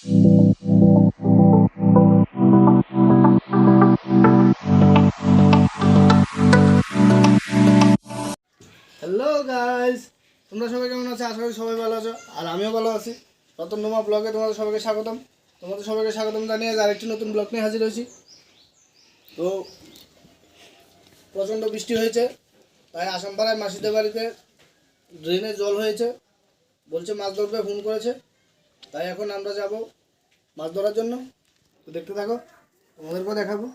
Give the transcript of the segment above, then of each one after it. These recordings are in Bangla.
হ্যালো গাইস তোমরা সবাই কেমন আছো? আশা করি সবাই ভালো আছো, আর আমিও ভালো আছি। রতন নোমা ব্লগে তোমাদের সবাইকে স্বাগতম। তোমাদের সবাইকে স্বাগতম জানিয়ে আরেকটি নতুন ব্লগ নিয়ে হাজির হয়েছি। তো, প্রচণ্ড বৃষ্টি হয়েছে, তাই আসামপাড়ায় মাসিদের বাড়িতে ড্রেনে জল হয়েছে। বলছে মাছ ধরবে ফোন করেছে। তাই এখন আমরা যাব মাছ ধরার জন্য। তো দেখতে থাকো, তোমাদেরকেও দেখাবো।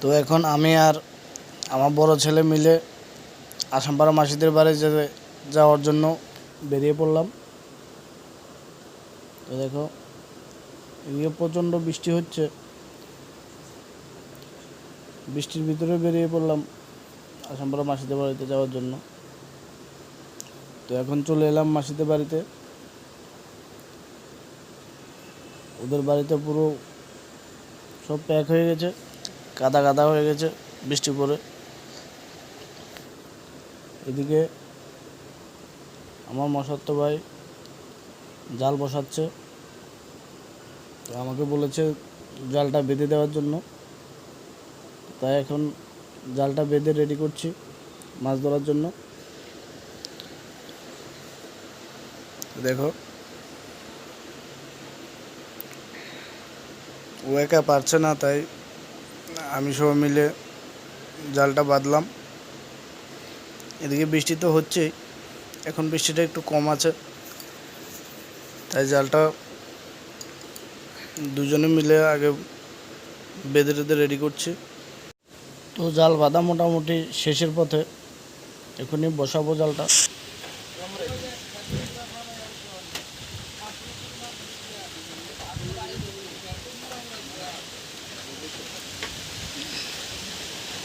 তো এখন আমি আর আমার বড় ছেলে মিলে আসামপাড়া মাসিদের বাড়ি যেতে যাওয়ার জন্য বেরিয়ে পড়লাম। তো দেখো, এদিকে প্রচণ্ড বৃষ্টি হচ্ছে। বৃষ্টির ভিতরে বেরিয়ে পড়লাম আসামপাড়া মাসিদের বাড়িতে যাওয়ার জন্য। তো এখন চলে এলাম মাসিদের বাড়িতে। ওদের বাড়িতে পুরো সব প্যাক হয়ে গেছে, কাদা কাদা হয়ে গেছে বৃষ্টি পড়ে। এদিকে আমার মশাত্ত ভাই জাল বসাচ্ছে। আমাকে বলেছে জালটা বেঁধে দেওয়ার জন্য। তাই এখন জালটা বেঁধে রেডি করছি মাছ ধরার জন্য। দেখো। ও একা পারছে না, তাই আমি সবাই মিলে জালটা বাঁধলাম। এদিকে বৃষ্টি তো হচ্ছেই, এখন বৃষ্টিটা একটু কম আছে। তাই জালটা দুজনে মিলে আগে বেঁধে টেঁধে রেডি করছি। তো জাল বাঁধা মোটামুটি শেষের পথে, এখনই বসাবো জালটা আপনাকে যে লিগা আছে আমার তো এটা একটু আগে নামান লাগে এগুলো নাহলে হলের লোক বলল জল বারণ করে দিতে হলো সেই লেভেল আছে সেই লেভেলে থাকতে হবে জল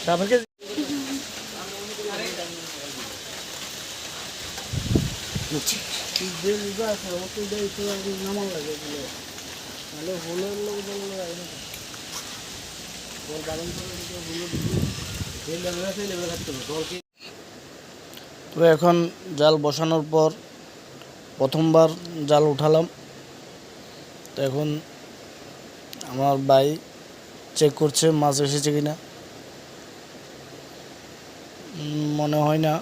তো এখন জাল বসানোর পর প্রথমবার জাল উঠালাম। তো এখন আমার ভাই চেক করছে, মাছ এসেছে কিনা। মনে হয় না।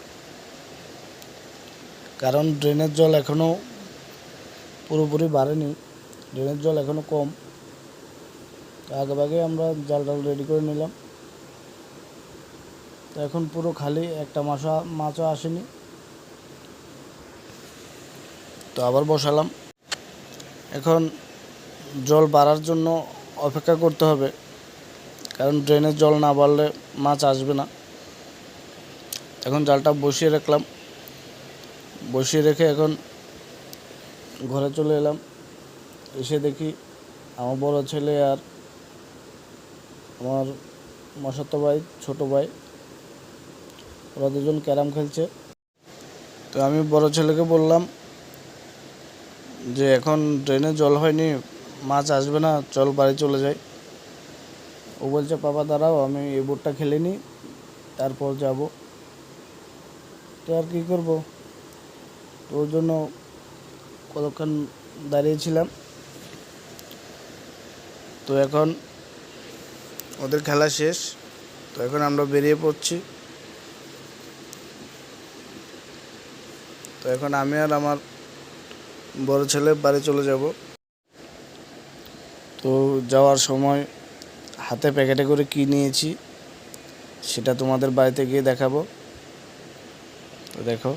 কারণ ড্রেনের জল এখনও পুরোপুরি বাড়েনি। ড্রেনের জল এখনও কম। আগেভাগে আমরা জাল টাল রেডি করে নিলাম। তো এখন পুরো খালি একটা মাছও মাছও আসেনি। তো আবার বসালাম। এখন জল বাড়ার জন্য অপেক্ষা করতে হবে। কারণ ড্রেনের জল না বাড়লে মাছ আসবে না। এখন জালটা বসিয়ে রাখলাম। বসিয়ে রেখে এখন ঘরে চলে এলাম। এসে দেখি আমার বড় ছেলে আর আমার মশাত ভাই ছোট ভাই, ওরা দুজন ক্যারাম খেলছে। তো আমি বড় ছেলেকে বললাম যে এখন ড্রেনে জল হয়নি, মাছ আসবে না, চল বাড়ি চলে যাই। ও বলছে, পাপা, দাঁড়াও, আমি এই বোটটা খেলে নিই, তারপর যাব। তো আর কী করব? ওর জন্য কতক্ষণ দাঁড়িয়েছিলাম। তো এখন ওদের খেলা শেষ। তো এখন আমরা বেরিয়ে পড়ছি। তো এখন আমি আর আমার বড় ছেলে বাড়ি চলে যাব। তো যাওয়ার সময় হাতে প্যাকেটে করে কী নিয়েছি সেটা তোমাদের বাড়িতে গিয়ে দেখাবো। দেখো।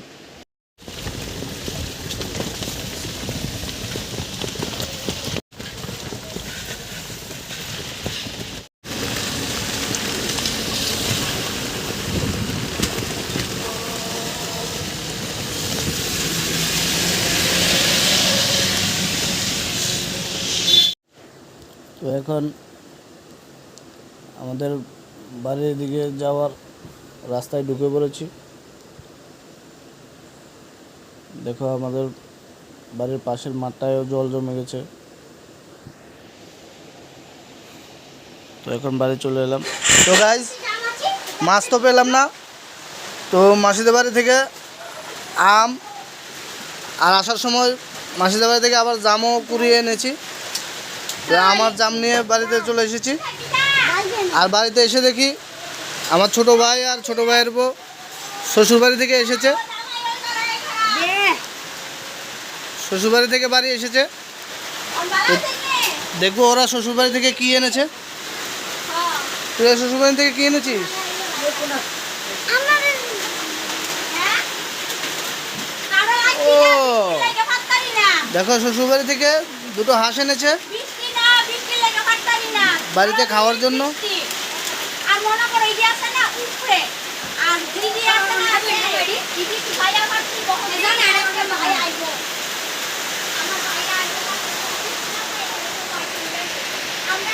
তো এখন আমাদের বাড়ির দিকে যাওয়ার রাস্তায় ঢুকে পড়েছি। দেখো আমাদের বাড়ির পাশের মাঠটায়ও জল জমে গেছে। তো এখন বাড়ি চলে এলাম। তো গাইজ মাছ তো পেলাম না। তো মাসিদের বাড়ি থেকে আম, আর আসার সময় মাসিদের বাড়ি থেকে আবার জামও কুড়িয়ে এনেছি। তো আমার জাম নিয়ে বাড়িতে চলে এসেছি। আর বাড়িতে এসে দেখি আমার ছোট ভাই আর ছোট ভাইয়ের বউ শ্বশুর বাড়ি থেকে এসেছে। শ্বশুর বাড়ি থেকে বাড়ি এসেছে। দেখব ওরা শ্বশুরবাড়ি থেকে কি এনেছে। তুই শ্বশুর বাড়ি থেকে কি এনেছিস? ও। দেখো শ্বশুরবাড়ি থেকে দুটো হাঁস এনেছে। বাড়িতে খাওয়ার জন্য? আর মনে করো এই যে আছে না উপরে। আর দিদি আছে। না দিদি কি ভাই আমার কি বহন জানে আর একটা ভাই আইবো আমার ভাই আইবো আমরা